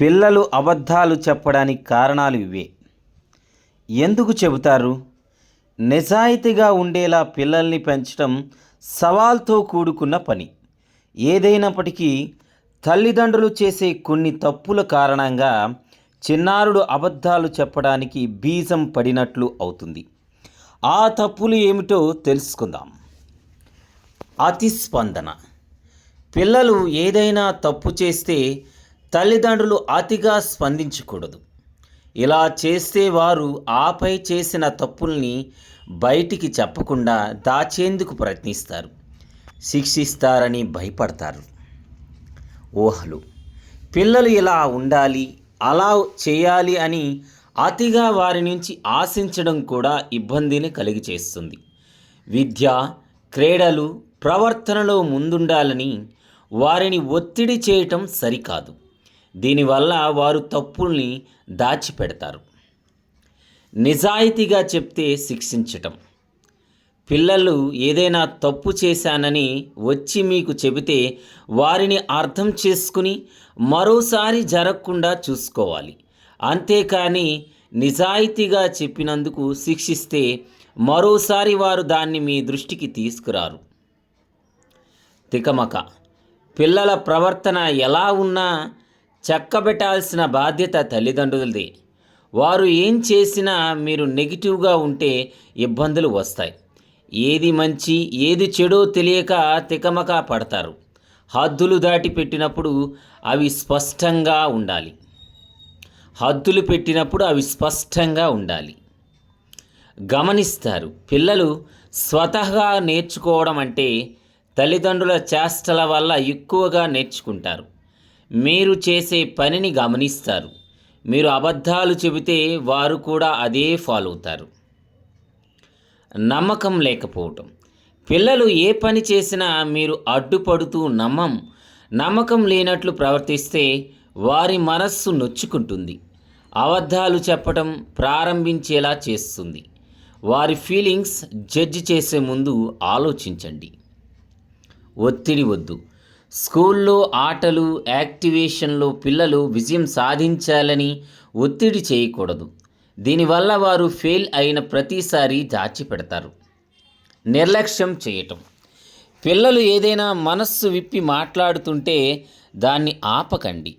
పిల్లలు అబద్ధాలు చెప్పడానికి కారణాలు ఇవే. ఎందుకు చెబుతారు? నిజాయితీగా ఉండేలా పిల్లల్ని పెంచడం సవాల్తో కూడుకున్న పని. ఏదైనప్పటికీ తల్లిదండ్రులు చేసే కొన్ని తప్పుల కారణంగా చిన్నారుడు అబద్ధాలు చెప్పడానికి బీజం పడినట్లు అవుతుంది. ఆ తప్పులు ఏమిటో తెలుసుకుందాం. అతిస్పందన. పిల్లలు ఏదైనా తప్పు చేస్తే తల్లిదండ్రులు అతిగా స్పందించకూడదు. ఇలా చేస్తే వారు ఆపై చేసిన తప్పుల్ని బయటికి చెప్పకుండా దాచేందుకు ప్రయత్నిస్తారు. శిక్షిస్తారని భయపడతారు. ఊహలు పిల్లలు ఇలా ఉండాలి అలా చేయాలి అని అతిగా వారి నుంచి ఆశించడం కూడా ఇబ్బందిని కలిగి చేస్తుంది. విద్య క్రీడలు ప్రవర్తనలో ముందుండాలని వారిని ఒత్తిడి చేయటం సరికాదు. దీనివల్ల వారు తప్పుల్ని దాచిపెడతారు. నిజాయితీగా చెప్తే శిక్షించటం. పిల్లలు ఏదైనా తప్పు చేశానని వచ్చి మీకు చెబితే వారిని అర్థం చేసుకుని మరోసారి జరగకుండా చూసుకోవాలి. అంతేకాని నిజాయితీగా చెప్పినందుకు శిక్షిస్తే మరోసారి వారు దాన్ని మీ దృష్టికి తీసుకురారు. తికమక. పిల్లల ప్రవర్తన ఎలా ఉన్నా చక్కబెట్టాల్సిన బాధ్యత తల్లిదండ్రులదే. వారు ఏం చేసినా మీరు నెగిటివ్గా ఉంటే ఇబ్బందులు వస్తాయి. ఏది మంచి ఏది చెడో తెలియక తికమక పడతారు. హద్దులు దాటి పెట్టినప్పుడు అవి స్పష్టంగా ఉండాలి. హద్దులు పెట్టినప్పుడు అవి స్పష్టంగా ఉండాలి. గమనిస్తారు పిల్లలు స్వతహగా నేర్చుకోవడం అంటే తల్లిదండ్రుల చేష్టల వల్ల ఎక్కువగా నేర్చుకుంటారు. మీరు చేసే పనిని గమనిస్తారు. మీరు అబద్ధాలు చెబితే వారు కూడా అదే ఫాలో అవుతారు. నమ్మకం లేకపోవటం. పిల్లలు ఏ పని చేసినా మీరు అడ్డుపడుతూ నమ్మం. నమ్మకం లేనట్లు ప్రవర్తిస్తే వారి మనస్సు నొచ్చుకుంటుంది. అబద్ధాలు చెప్పటం ప్రారంభించేలా చేస్తుంది. వారి ఫీలింగ్స్ జడ్జి చేసే ముందు ఆలోచించండి. ఒత్తిడి వద్దు. స్కూల్లో ఆటలు యాక్టివేషన్లో పిల్లలు విజయం సాధించాలని ఒత్తిడి చేయకూడదు. దీనివల్ల వారు ఫెయిల్ అయిన ప్రతిసారి దాచిపెడతారు. నిర్లక్ష్యం చేయటం. పిల్లలు ఏదైనా మనస్సు విప్పి మాట్లాడుతుంటే దాన్ని ఆపకండి.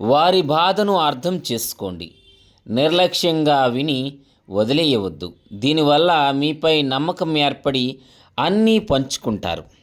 వారి బాధను అర్థం చేసుకోండి. నిర్లక్ష్యంగా విని వదిలేయవద్దు. దీనివల్ల మీపై నమ్మకం ఏర్పడి అన్నీ పంచుకుంటారు.